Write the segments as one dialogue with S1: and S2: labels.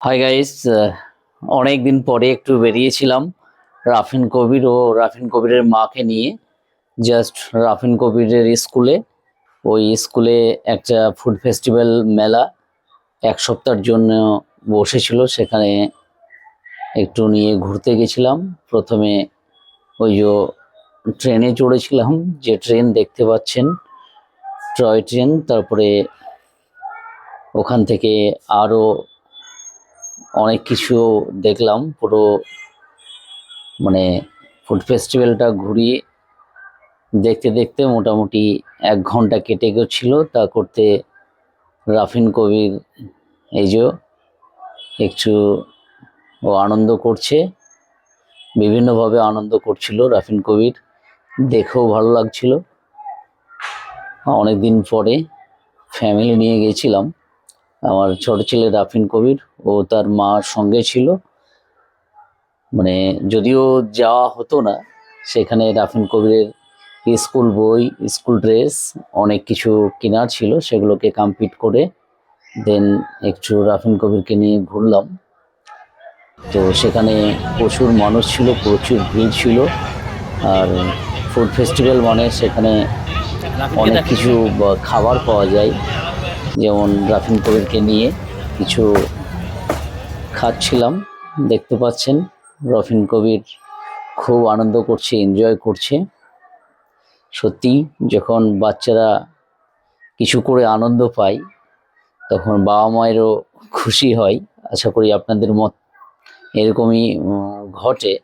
S1: Hi guys অনেক দিন পরে একটু বেরিয়েছিলাম রাফিন কবির ও রাফিন কবিরের মাকে নিয়ে। জাস্ট রাফিন কবিরের স্কুলে। ওই স্কুলে একটা ফুড ফেস্টিভ্যাল মেলা এক সপ্তাহের জন্য বসেছিল। সেখানে একটু নিয়ে ঘুরতে গেছিলাম। প্রথমে ওই যে ট্রেনে চড়েছিলাম। যে ট্রেন দেখতে পাচ্ছেন টয় ট্রেন। তারপরে ওখান থেকে আরও অনেক কিছু দেখলাম, পুরো মানে ফুড ফেস্টিভ্যালটা ঘুরিয়ে দেখতে দেখতে মোটামুটি এক ঘণ্টা কেটে গেছিল। তা করতে রাফিন কবির এই যে একটু ও আনন্দ করছে, বিভিন্নভাবে আনন্দ করছিল রাফিন কবির। দেখেও ভালো লাগছিল। অনেক দিন পরে ফ্যামিলি নিয়ে গেছিলাম। আমার ছোট ছেলে রাফিন কবির ও তার মার সঙ্গে ছিল। মানে যদিও যাওয়া হতো না সেখানে রাফিন কবিরের স্কুল বই স্কুল ড্রেস অনেক কিছু কেনার ছিল সেগুলোকে কমপ্লিট করে দেন একটু রাফিন কবিরকে নিয়ে ঘুরলাম। তো সেখানে প্রচুর মানুষ ছিল প্রচুর ভিড় ছিল আর ফুড ফেস্টিভ্যাল মানে সেখানে অনেক কিছু খাবার পাওয়া যায়। যেমন রাফিন কবিরকে নিয়ে কিছু খাচ্ছিলাম, দেখতে পাচ্ছেন। রফিন কবির খুব আনন্দ করছে এনজয় করছে। সত্যি, যখন বাচ্চারা কিছু করে আনন্দ পায়, তখন বাবা মায়েরও খুশি হয়। আশা করি আপনাদের মত এরকমই ঘটে।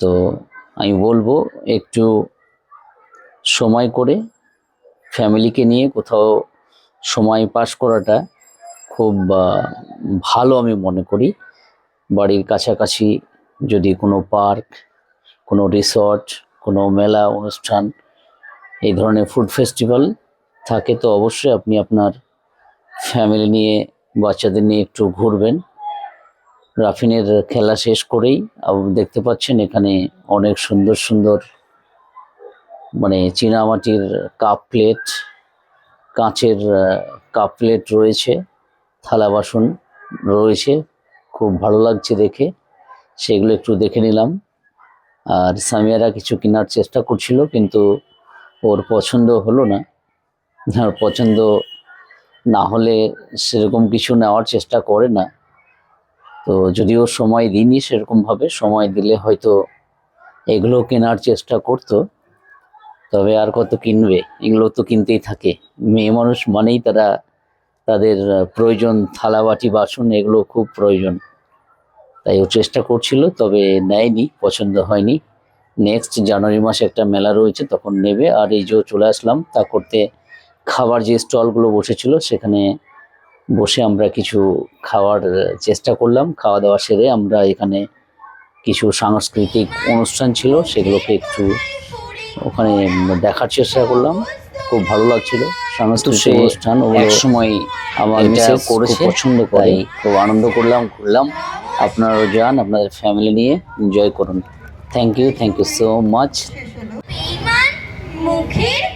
S1: তো আমি বলব, একটু সময় করে ফ্যামিলিকে নিয়ে কোথাও সময় পাস করাটা খুব ভালো আমি মনে করি। বাড়ির কাছাকাছি যদি কোনো পার্ক, কোনো রিসর্ট, কোনো মেলা অনুষ্ঠান, এই ধরনের ফুড ফেস্টিভ্যাল থাকে তো অবশ্যই আপনি আপনার ফ্যামিলি নিয়ে, বাচ্চাদের নিয়ে একটু ঘুরবেন। রাফিনের খেলা শেষ করেই দেখতে পাচ্ছেন এখানে অনেক সুন্দর সুন্দর মানে চীনামাটির কাপ প্লেট, কাঁচের কাপ প্লেট রয়েছে, থালা বাসন রয়েছে, খুব ভালো লাগছে দেখে। সেগুলো একটু দেখে নিলাম। আর সামিয়ারা কিছু কেনার চেষ্টা করছিল, কিন্তু ওর পছন্দ হলো না। আর পছন্দ না হলে সেরকম কিছু নেওয়ার চেষ্টা করে না। তো যদিও সময় দিইনি সেরকমভাবে, সময় দিলে হয়তো এগুলো কেনার চেষ্টা করতো। তবে আর কত কিনবে? এগুলো তো কিনতেই থাকে। মেয়ে মানুষ মানেই তারা তাদের প্রয়োজন থালা বাটি বাসন, এগুলো খুব প্রয়োজন। তাই ও চেষ্টা করছিল, তবে নেয়নি, পছন্দ হয়নি। নেক্সট জানুয়ারি মাসে একটা মেলা রয়েছে, তখন নেবে। আর এই যে চলে আসলাম, তা করতে খাবার যে স্টলগুলো বসেছিল, সেখানে বসে আমরা কিছু খাওয়ার চেষ্টা করলাম। খাওয়া দাওয়া সেরে আমরা এখানে কিছু সাংস্কৃতিক অনুষ্ঠান ছিল, সেগুলোকে একটু ওখানে দেখার চেষ্টা করলাম। খুব ভালো লাগছিল। সাংস্কৃতিক অনুষ্ঠান এক সময় আমার
S2: করেছে,
S1: পছন্দ করে। খুব আনন্দ করলাম ঘুরলাম। আপনারাও যান আপনাদের ফ্যামিলি নিয়ে এনজয় করুন। Thank you thank you so much
S3: মুখের